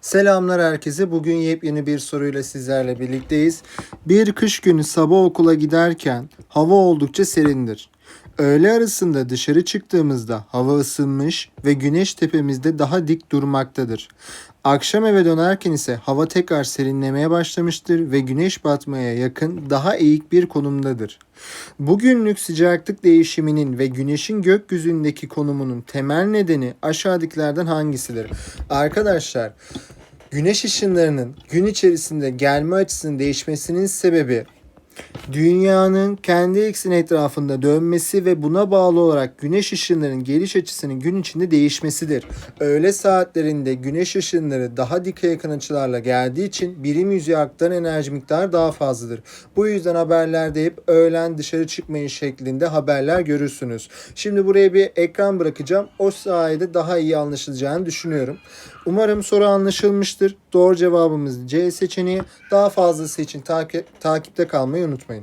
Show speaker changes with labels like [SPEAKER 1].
[SPEAKER 1] Selamlar herkese. Bugün yepyeni bir soruyla sizlerle birlikteyiz. Bir kış günü sabah okula giderken hava oldukça serindir. Öğle arasında dışarı çıktığımızda hava ısınmış ve güneş tepemizde daha dik durmaktadır. Akşam eve dönerken ise hava tekrar serinlemeye başlamıştır ve güneş batmaya yakın daha eğik bir konumdadır. Bugünlük sıcaklık değişiminin ve güneşin gökyüzündeki konumunun temel nedeni aşağıdakilerden hangisidir? Arkadaşlar güneş ışınlarının gün içerisinde gelme açısının değişmesinin sebebi dünyanın kendi ekseni etrafında dönmesi ve buna bağlı olarak güneş ışınlarının geliş açısının gün içinde değişmesidir. Öğle saatlerinde güneş ışınları daha dike yakın açılarla geldiği için birim yüzeye aktaran enerji miktarı daha fazladır. Bu yüzden haberlerde hep öğlen dışarı çıkmayın şeklinde haberler görürsünüz. Şimdi buraya bir ekran bırakacağım. O sayede daha iyi anlaşılacağını düşünüyorum. Umarım soru anlaşılmıştır. Doğru cevabımız C seçeneği. Daha fazlası için takip, takipte kalmayı unutmayın.